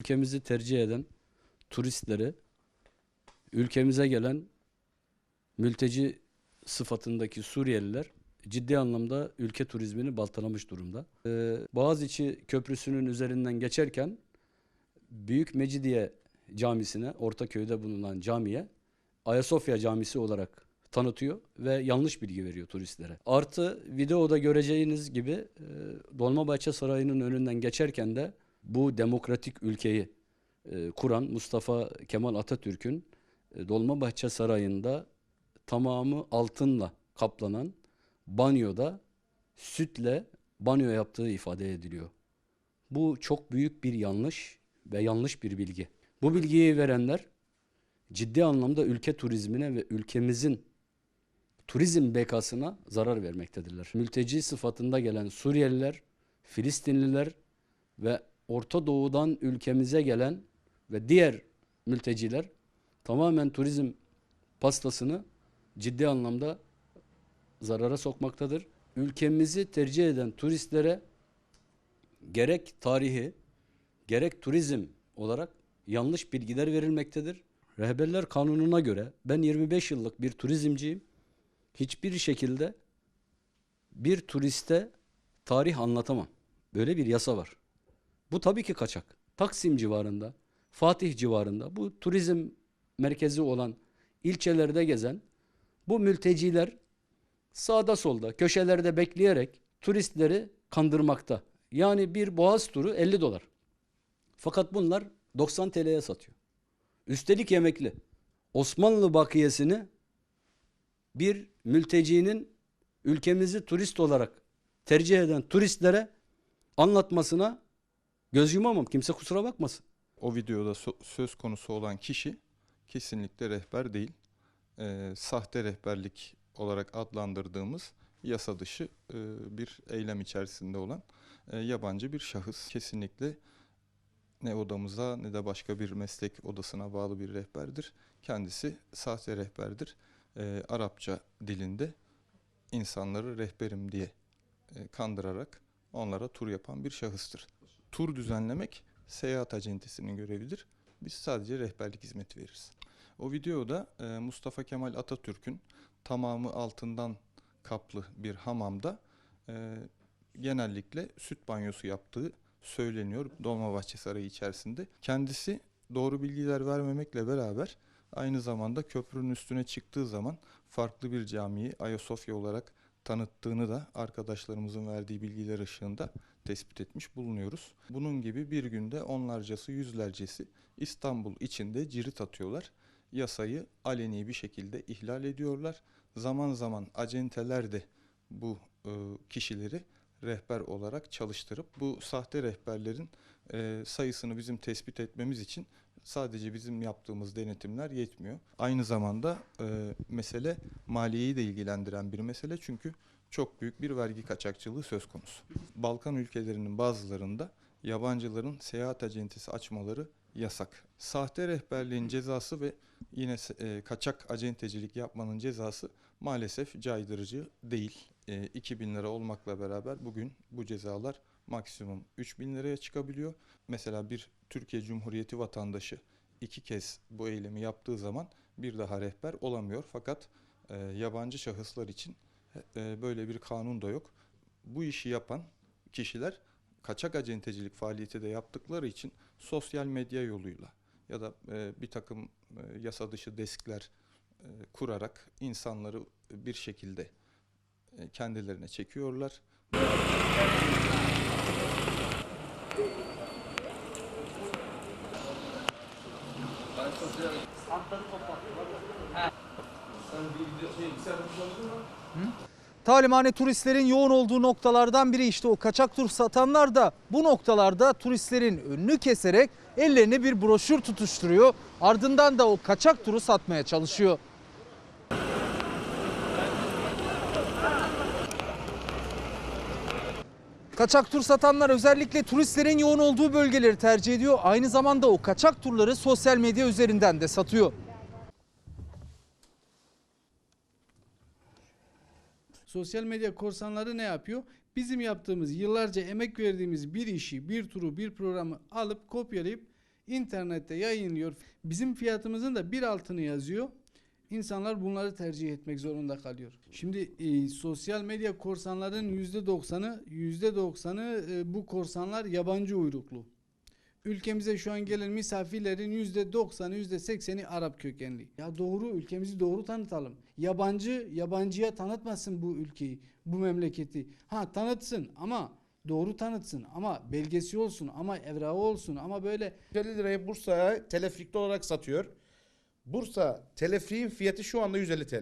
ülkemizi tercih eden turistleri ülkemize gelen mülteci sıfatındaki Suriyeliler ciddi anlamda ülke turizmini baltalamış durumda. Ee, Boğaziçi Köprüsü'nün üzerinden geçerken Büyük Mecidiye Camisi'ne, Ortaköy'de bulunan camiye Ayasofya Camisi olarak tanıtıyor ve yanlış bilgi veriyor turistlere. Artı videoda göreceğiniz gibi e, Dolmabahçe Sarayı'nın önünden geçerken de bu demokratik ülkeyi e, kuran Mustafa Kemal Atatürk'ün e, Dolmabahçe Sarayı'nda tamamı altınla kaplanan banyoda sütle banyo yaptığı ifade ediliyor. Bu çok büyük bir yanlış ve yanlış bir bilgi. Bu bilgiyi verenler ciddi anlamda ülke turizmine ve ülkemizin turizm bekasına zarar vermektedirler. Mülteci sıfatında gelen Suriyeliler, Filistinliler ve Orta Doğu'dan ülkemize gelen ve diğer mülteciler tamamen turizm pastasını ciddi anlamda zarara sokmaktadır. Ülkemizi tercih eden turistlere gerek tarihi gerek turizm olarak yanlış bilgiler verilmektedir. Rehberler kanununa göre ben 25 yıllık bir turizmciyim. Hiçbir şekilde bir turiste tarih anlatamam. Böyle bir yasa var. Bu tabii ki kaçak. Taksim civarında, Fatih civarında bu turizm merkezi olan ilçelerde gezen bu mülteciler sağda solda köşelerde bekleyerek turistleri kandırmakta. Yani bir boğaz turu 50 dolar. Fakat bunlar 90 TL'ye satıyor. Üstelik yemekli. Osmanlı bakiyesini bir mültecinin ülkemizi turist olarak tercih eden turistlere anlatmasına göz yumamam. Kimse kusura bakmasın. O videoda so- söz konusu olan kişi kesinlikle rehber değil. Ee, sahte rehberlik olarak adlandırdığımız yasa dışı e, bir eylem içerisinde olan e, yabancı bir şahıs. Kesinlikle ne odamıza ne de başka bir meslek odasına bağlı bir rehberdir. Kendisi sahte rehberdir. Ee, Arapça dilinde insanları rehberim diye e, kandırarak onlara tur yapan bir şahıstır. Tur düzenlemek seyahat acentisinin görevidir. Biz sadece rehberlik hizmeti veririz. O videoda e, Mustafa Kemal Atatürk'ün tamamı altından kaplı bir hamamda e, genellikle süt banyosu yaptığı söyleniyor Dolmabahçe Sarayı içerisinde. Kendisi doğru bilgiler vermemekle beraber aynı zamanda köprünün üstüne çıktığı zaman farklı bir camiyi Ayasofya olarak tanıttığını da arkadaşlarımızın verdiği bilgiler ışığında tespit etmiş bulunuyoruz. Bunun gibi bir günde onlarcası yüzlercesi İstanbul içinde cirit atıyorlar. Yasayı aleni bir şekilde ihlal ediyorlar. Zaman zaman acenteler de bu e, kişileri rehber olarak çalıştırıp bu sahte rehberlerin e, sayısını bizim tespit etmemiz için sadece bizim yaptığımız denetimler yetmiyor. Aynı zamanda e, mesele maliyeyi de ilgilendiren bir mesele çünkü çok büyük bir vergi kaçakçılığı söz konusu. Balkan ülkelerinin bazılarında yabancıların seyahat acentesi açmaları yasak. Sahte rehberliğin cezası ve yine e, kaçak acentecilik yapmanın cezası maalesef caydırıcı değil. E, 2000 lira olmakla beraber bugün bu cezalar maksimum 3000 liraya çıkabiliyor. Mesela bir Türkiye Cumhuriyeti vatandaşı iki kez bu eylemi yaptığı zaman bir daha rehber olamıyor. Fakat e, yabancı şahıslar için e, böyle bir kanun da yok. Bu işi yapan kişiler kaçak acentecilik faaliyeti de yaptıkları için sosyal medya yoluyla ya da e, bir takım e, yasa dışı deskler e, kurarak insanları bir şekilde kendilerine çekiyorlar. Talimhane turistlerin yoğun olduğu noktalardan biri işte o kaçak tur satanlar da bu noktalarda turistlerin önünü keserek ellerine bir broşür tutuşturuyor. Ardından da o kaçak turu satmaya çalışıyor. Kaçak tur satanlar özellikle turistlerin yoğun olduğu bölgeleri tercih ediyor. Aynı zamanda o kaçak turları sosyal medya üzerinden de satıyor. Sosyal medya korsanları ne yapıyor? Bizim yaptığımız, yıllarca emek verdiğimiz bir işi, bir turu, bir programı alıp kopyalayıp internette yayınlıyor. Bizim fiyatımızın da bir altını yazıyor. İnsanlar bunları tercih etmek zorunda kalıyor. Şimdi e, sosyal medya korsanların %90'ı %90'ı e, bu korsanlar yabancı uyruklu. Ülkemize şu an gelen misafirlerin %90'ı %80'i Arap kökenli. Ya doğru ülkemizi doğru tanıtalım. Yabancı yabancıya tanıtmasın bu ülkeyi, bu memleketi. Ha tanıtsın ama doğru tanıtsın ama belgesi olsun ama evrağı olsun ama böyle 150 liraya Bursa'ya teleferikli olarak satıyor. Bursa teleferiğin fiyatı şu anda 150 TL.